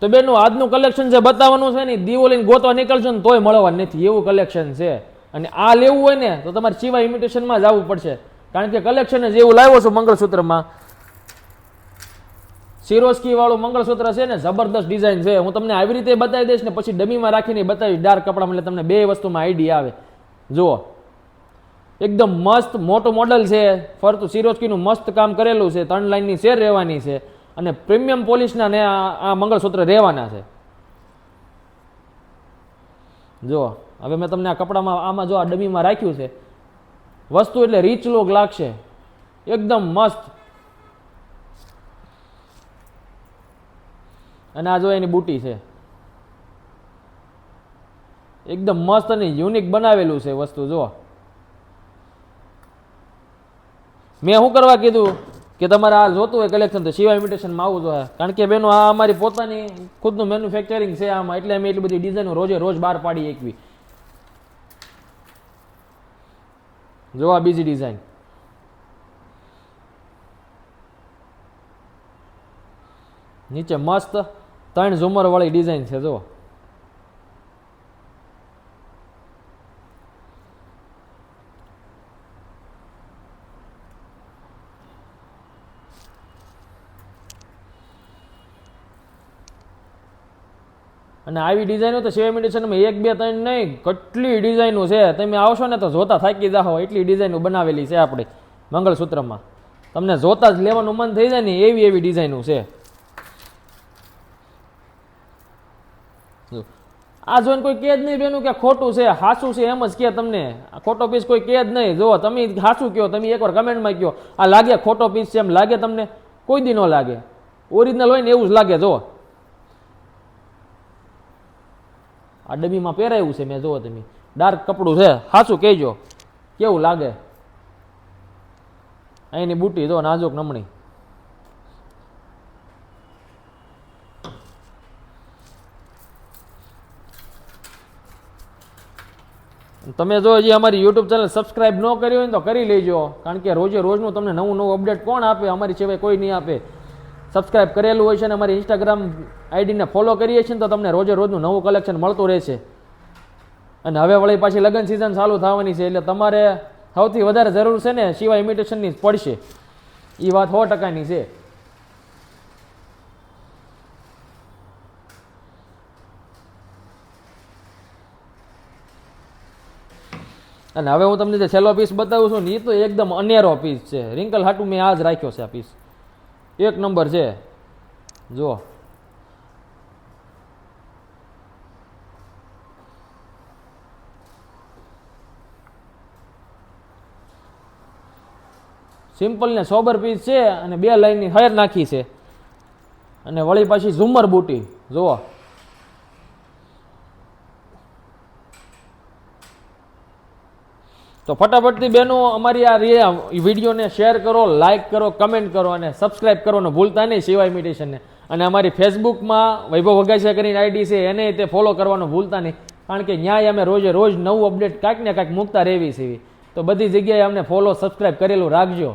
તો બેનું આજનું કલેક્શન જે બતાવવાનું છે ને દીવો લઈને ગોતવા નીકળશો ને તોય મળવા નથી. એવું કલેક્શન છે. અને આ લેવું હોય ને, તો તમારે શિવા ઇમિટેશનમાં જ આવવું પડશે. કારણ કે કલેક્શન જ એવું લાવ્યો છું મંગળસૂત્રમાં. સિરોસ્કી વાળું મંગળસૂત્ર છે ને, જબરદસ્ત ડિઝાઇન છે. હું તમને આવી રીતે બતાવી દઈશ ને, પછી ડમીમાં રાખીને બતાવીશ ડાર્ક કપડામાં, એટલે તમને બે વસ્તુમાં આઈડિયા આવે. જુઓ. એકદમ મસ્ત મોટું મોડલ છે. ફરતું સિરોસ્કીનું મસ્ત કામ કરેલું છે. ત્રણ લાઇનની શેર રહેવાની છે. અને પ્રીમિયમ પોલિશના ને આ મંગળસૂત્ર રહેવાના છે. જો હવે મેં તમને આ કપડામાં આમાં જો આ ડમીમાં રાખ્યું છે, વસ્તુ એટલે રીચ લોક લાગશે. એકદમ મસ્ત. અને આ જો એની બુટી છે. એકદમ મસ્ત અને યુનિક બનાવેલું છે વસ્તુ જો મેં શું કરવા કીધું? કે તમારે આ જોતું હોય કલેક્શન તો શિવા ઇમિટેશનમાં આવવું જોઈએ કારણ કે બેનો, આ અમારી પોતાની ખુદનું મેન્યુફેક્ચરિંગ છે આમાં. એટલે અમે એટલી બધી ડિઝાઇનો રોજે રોજ બહાર પાડી એકવી. જો આ બીજી ડિઝાઇન નીચે મસ્ત ત્રણ ઝુમર વાળી ડિઝાઇન છે જો અને આવી ડિઝાઇનો તો સેવા મેડિસનમાં એક, બે, ત્રણ નહીં, કેટલી ડિઝાઇનો છે. તમે આવશો ને તો જોતા થાકી જાઓ, એટલી ડિઝાઇનો બનાવેલી છે આપણે મંગળસૂત્રમાં. તમને જોતા જ લેવાનું મન થઈ જાય ને, એવી એવી ડિઝાઇનો છે. આ જોઈને કોઈ કહે જ નહીં બેનું કે ખોટું છે, હાસું છે, એમ જ કહે તમને. ખોટો પીસ કોઈ કહે જ નહીં. જો તમે હાસું કહો, તમે એકવાર કમેન્ટમાં કહો, આ લાગે ખોટો પીસ છે એમ લાગે તમને? કોઈ દી ન લાગે. ઓરિજિનલ હોય ને એવું જ લાગે જો આ ડબ્બીમાં પહેરાયું છે મેં જોવો તમે. ડાર્ક કપડું છે. સાચું કહેજો. કેવું લાગે? અહીંની બુટી જો નાજુક નમણી. તમે જો હજી અમારી યુટ્યુબ ચેનલ સબસ્ક્રાઇબ ન કરી હોય તો કરી લેજો. કારણ કે રોજે રોજનું તમને નવું નવું અપડેટ કોણ આપે? અમારી સિવાય કોઈ નહીં આપે. સબસ્ક્રાઇબ કરેલું હોય છે અને અમારી ઇન્સ્ટાગ્રામ આઈડીને ફોલો કરીએ છીએ તો તમને રોજે રોજનું નવું કલેક્શન મળતું રહેશે. અને હવે વળી પાછી લગ્ન સિઝન ચાલુ થવાની છે એટલે તમારે સૌથી વધારે જરૂર છે ને સિવાય ઇમિટેશનની જ પડશે. એ વાત સો ટકાની છે. અને હવે હું તમને જે છેલ્લો પીસ બતાવું છું ને એ તો એકદમ અનેરો પીસ છે. રિંકલ હાટુ મેં આ જ રાખ્યો છે આ પીસ એક નંબર છે. જુઓ. સિમ્પલ ને સોબર પીસ છે અને બે લાઈનની હયર નાખી છે. અને વળી પાછી ઝુમર બુટી. જુઓ. તો ફટાફટથી બહેનો અમારી આ વિડીયોને શેર કરો લાઇક કરો, કમેન્ટ કરો અને સબસ્ક્રાઇબ કરવાનું ભૂલતા નહીં સિવાય ઇમિટેશનને અને અમારી ફેસબુકમાં વૈભવ વગાસિયા કરીને આઈડી છે, એને તે ફોલો કરવાનું ભૂલતા નહીં. કારણ કે ન્યાય અમે રોજે રોજ નવું અપડેટ કાંઈક ને કાંઈક મૂકતા રહેવી છે તો બધી જગ્યાએ અમને ફોલો, સબસ્ક્રાઇબ કરેલું રાખજો.